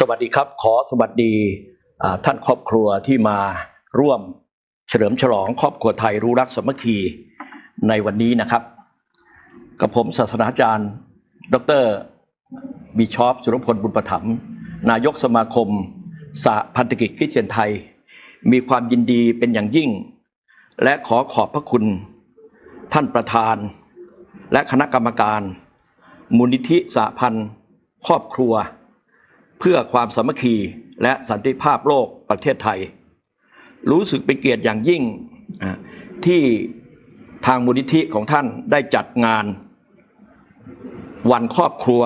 สวัสดีครับ ขอสวัสดีท่านครอบครัวที่มาร่วมเฉลิมฉลองครอบครัวไทยรู้รักสมัคคีในวันนี้นะครับ กับผมศาสนาจารย์ ดรบิชอปสุรพลบุญประถมนายกสมาคมสหพันธกิจคริสเตียนไทย มีความยินดีเป็นอย่างยิ่ง และขอขอบพระคุณท่านประธาน และคณะกรรมการ มูลนิธิสหพันธ์ครอบครัว เพื่อความสามัคคีและสันติภาพโลกประเทศไทย รู้สึกเป็นเกียรติอย่างยิ่งที่ทางมูลนิธิของท่านได้จัดงาน วันครอบครัว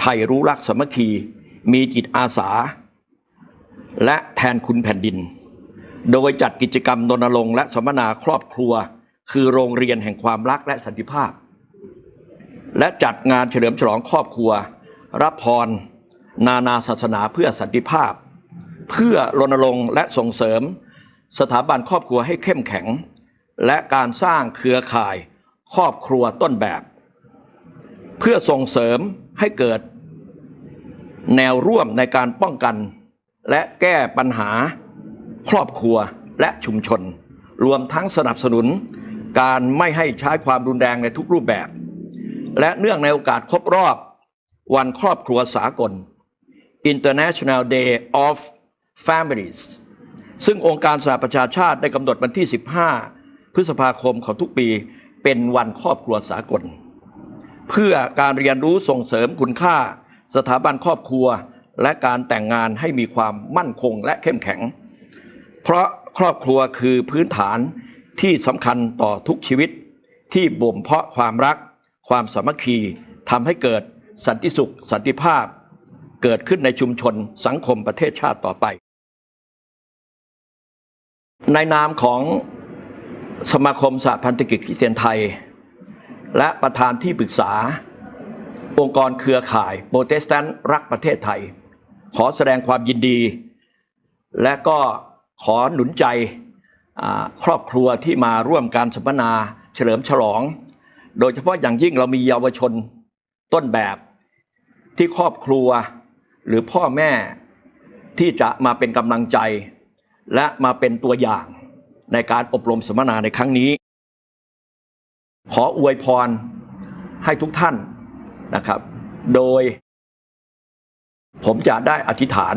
ไทยรู้รักสามัคคี มีจิตอาสา และแทนคุณแผ่นดิน โดยจัดกิจกรรมรณรงค์และสัมมนาครอบครัว คือโรงเรียนแห่งความรักและสันติภาพ และจัดงานเฉลิมฉลองครอบครัว รับพร นานาศาสนาเพื่อสันติภาพ เพื่อรณรงค์และส่งเสริม สถาบันครอบครัวให้เข้มแข็ง และการสร้างเครือข่ายครอบครัวต้นแบบ เพื่อส่งเสริมให้เกิด แนวร่วมในการป้องกัน และแก้ปัญหา ครอบครัวและชุมชน รวมทั้งสนับสนุน การไม่ให้ใช้ความรุนแรงในทุกรูปแบบ และเนื่องในโอกาสครบรอบวันครอบครัวสากล International Day of Families ซึ่งองค์การสหประชาชาติได้กำหนดวันที่ 15 พฤษภาคมของทุกปีเป็นวันครอบครัวสากล เพื่อการเรียนรู้ส่งเสริมคุณค่า สถาบันครอบครัว และการแต่งงานให้มีความมั่นคงและเข้มแข็ง เพราะครอบครัวคือพื้นฐานที่สำคัญต่อทุกชีวิตที่บ่มเพาะความรัก ความสามัคคีทำให้เกิดสันติสุข สันติภาพ เกิดขึ้นในชุมชนสังคมประเทศชาติต่อไป ในนามของสมาคมสหพันธกิจคริสเตียนไทย และประธานที่ปรึกษา องค์กรเครือข่ายโปรเตสแตนต์รักประเทศไทย ขอแสดงความยินดี และก็ขอหนุนใจครอบครัวที่มาร่วมการสัมมนาเฉลิมฉลอง โดยเฉพาะอย่างยิ่งเรามีเยาวชนต้นแบบที่ครอบครัว หรือพ่อแม่ที่จะมาเป็นกำลังใจ และมาเป็นตัวอย่างในการอบรมสัมมนาในครั้งนี้ ขออวยพรให้ทุกท่านนะครับ โดย ผมจะได้อธิษฐาน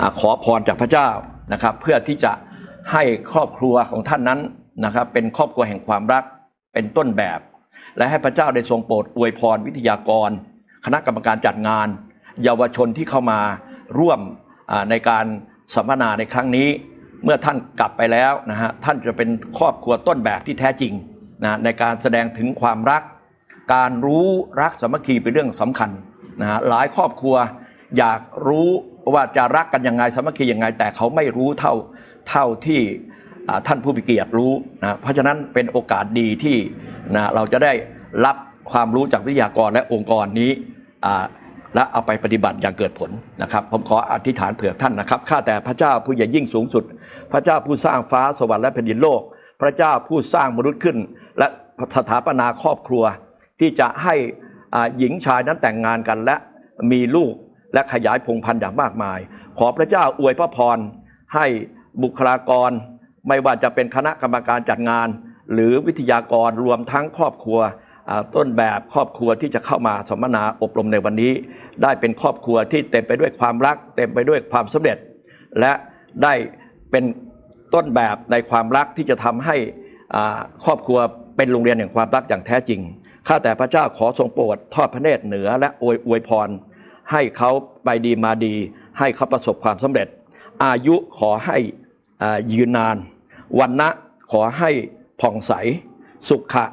อขอพรจากพระเจ้านะครับ เพื่อที่จะให้ครอบครัวของท่านนั้นนะครับ เป็นครอบครัวแห่งความรักเป็นต้นแบบ และให้พระเจ้าได้ทรงโปรดอวยพรวิทยากร คณะกรรมการจัดงาน เยาวชนที่เข้ามาร่วมในการสัมมนาในครั้งนี้ เมื่อท่านกลับไปแล้วนะฮะท่านจะเป็นครอบครัวต้นแบบที่แท้จริงนะในการแสดงถึงความรัก การรู้รักสามัคคีเป็นเรื่องสำคัญนะฮะหลายครอบครัวอยากรู้ว่าจะรักกันยังไงสามัคคียังไง แต่เขาไม่รู้เท่าเท่าที่ท่านผู้มีเกียรติรู้นะเพราะฉะนั้นเป็นโอกาสดีที่นะเราจะได้รับความรู้จากวิทยากรและองค์กรนี้ และเอาไปปฏิบัติอย่างเกิดผลนะครับ ผมขออธิษฐานเผื่อท่านนะครับข้าแต่พระเจ้าผู้ใหญ่ยิ่งสูงสุด พระเจ้าผู้สร้างฟ้าสวรรค์และแผ่นดินโลก พระเจ้าผู้สร้างมนุษย์ขึ้น และสถาปนาครอบครัว ที่จะให้หญิงชายนั้นแต่งงานกันและมีลูกและขยายพงพันธุ์อย่างมากมาย ขอพระเจ้าอวยพระพรให้บุคลากร ไม่ว่าจะเป็นคณะกรรมการจัดงาน หรือวิทยากรรวมทั้งครอบครัว ต้นแบบครอบครัวที่จะเข้ามาสัมมนาอบรมในวันนี้ ได้เป็นครอบครัวที่เต็มไปด้วยความรัก เต็มไปด้วยความสำเร็จ และได้เป็นต้นแบบในความรักที่จะทำให้ครอบครัวเป็นโรงเรียนแห่งความรักอย่างแท้จริงข้าแต่พระเจ้าขอทรงโปรดทอดพระเนตรเหนือและอวยอวยพร ให้เขาไปดีมาดี ให้เขาประสบความสำเร็จ อายุขอให้ยืนนานวันนะขอให้ผ่องใส สุขะ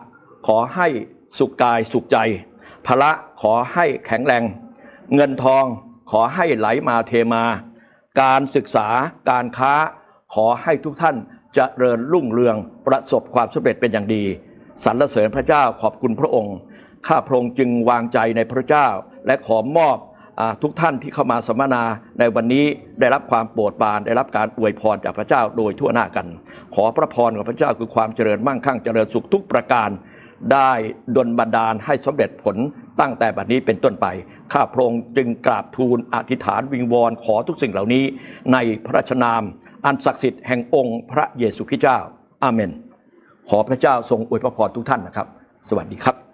ขอให้ สุขกายสุขใจพละขอให้แข็งแรง เงินทองขอให้ไหลมาเทมา การศึกษาการค้า ขอให้ทุกท่านเจะเริญรุ่งเรืองประสบความสำเร็จเป็นอย่างดีสรรเสริญพระเจ้าขอบคุณพระองค์ ข้าพระองค์จึงวางใจในพระเจ้า และขอมอบอทุกท่านที่เข้ามาสัมมนาในวันนี้ได้รับความโปรดปรานได้รับการอวยพรจากพระเจ้าโดยทั่วหน้ากัน ขอพระพรของพระเจ้าคือความเจริญมั่งคั่งเจริญสุขทุกประการ ได้ดลบันดาลให้สำเร็จผลตั้งแต่บัดนี้เป็นต้นไป ข้าพระองค์จึงกราบทูลอธิษฐานวิงวอนขอทุกสิ่งเหล่านี้ ในพระชนาม อันศักดิ์สิทธิ์แห่งองค์พระเยซูคริสต์เจ้า อาเมน ขอพระเจ้าทรงอวยพรทุกท่านนะครับ สวัสดีครับ